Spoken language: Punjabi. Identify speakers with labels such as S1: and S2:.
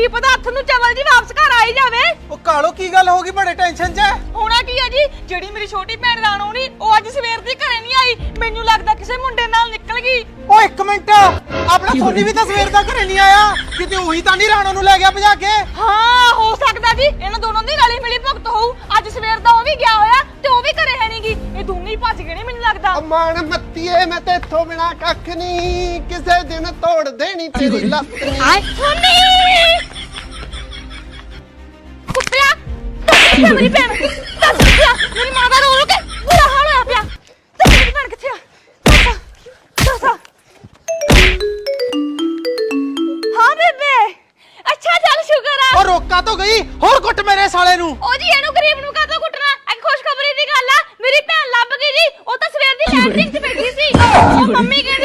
S1: ਕੀ ਪਤਾ ਹੱਥ ਨੂੰ ਚਵਲ ਜੀ ਵਾਪਸ ਘਰ ਆਈ ਜਾਵੇ?
S2: ਉਹ ਕਾਲੋ ਕੀ ਗੱਲ ਹੋ ਗਈ? ਬੜੇ ਟੈਨਸ਼ਨ 'ਚ ਹੈ?
S1: ਹੋਣਾ ਕੀ ਹੈ ਜੀ? ਜਿਹੜੀ ਮੇਰੀ ਛੋਟੀ ਭੈਣ ਰਾਣੋ ਨਹੀਂ ਉਹ ਅੱਜ ਸਵੇਰ ਦੀ ਘਰੇ ਨਹੀਂ ਆਈ। ਮੈਨੂੰ ਲੱਗਦਾ ਕਿਸੇ ਮੁੰਡੇ ਨਾਲ ਨਿਕਲ ਗਈ।
S2: ਓ ਇੱਕ ਮਿੰਟ। ਆਪਣਾ ਸੋਨੀ ਵੀ ਤਾਂ ਸਵੇਰ ਦਾ ਘਰੇ ਨਹੀਂ ਆਇਆ। ਕਿਤੇ ਉਹੀ ਤਾਂ ਨਹੀਂ ਰਾਣੋ ਨੂੰ ਲੈ ਗਿਆ ਭਜਾ ਕੇ?
S1: ਹਾਂ ਹੋ ਸਕਦਾ ਜੀ। ਇਹਨਾਂ ਦੋਨੋਂ ਦੀ ਰਲੀ ਮਿਲੀ ਭੁਗਤ ਹੋਊ। ਅੱਜ ਸਵੇਰ ਦਾ ਉਹ ਵੀ ਗਿਆ ਹੋਇਆ ਤੇ ਉਹ ਵੀ ਘਰੇ ਹੈ ਨਹੀਂਗੀ ਇਹ ਦੋਨੇ ਹੀ ਭੱਜ ਗਏ ਨੇ ਮੈਨੂੰ ਲੱਗਦਾ।
S3: ਅਮਾਨ ਮੱਤੀਏ ਮੈਂ ਤੇ ਇੱਥੋਂ ਬਿਨਾ ਕੱਖ ਨਹੀਂ ਕਿਸੇ ਦਿਨ ਤੋੜ ਦੇਣੀ ਤੇਰੀ ਲੱਤ ਨੀ।
S1: ਆਏ ਸੋਨੀ! ਦੱਸ ਕਿੱਥੇ ਮੇਰੀ ਭੈਣ ਦੱਸ ਕਿੱਥੇ ਆ ਮੇਰੀ ਮਾਂ ਦਾ ਰੋ ਰੋ ਕੇ ਬੁਰਾ ਹਾਲ ਹੋਇਆ ਪਿਆ ਦੱਸ ਮੇਰੀ ਭੈਣ ਕਿੱਥੇ ਆ ਦੱਸ ਦੱਸ ਹਾਂ ਬੇਬੇ ਅੱਛਾ ਚੱਲ ਸ਼ੁਕਰ ਆ
S2: ਉਹ ਰੋਕਾ ਤੋਂ ਗਈ, ਹੋਰ ਕੁੱਟ ਮੇਰੇ ਸਾਲੇ ਨੂੰ।
S1: ਉਹ ਜੀ, ਇਹਨੂੰ ਗਰੀਬ ਨੂੰ ਕਾਹਤੋਂ ਕੁੱਟਣਾ? ਇੱਕ ਖੁਸ਼ਖਬਰੀ ਦੀ ਗੱਲ ਆ। ਮੇਰੀ ਭੈਣ ਲੱਭ ਗਈ ਜੀ, ਉਹ ਤਾਂ ਸਵੇਰ ਦੀ ਲੈਟਰਿੰਗ 'ਚ ਬੈਠੀ ਸੀ। ਉਹ ਮੰਮੀ ਕਹਿਣ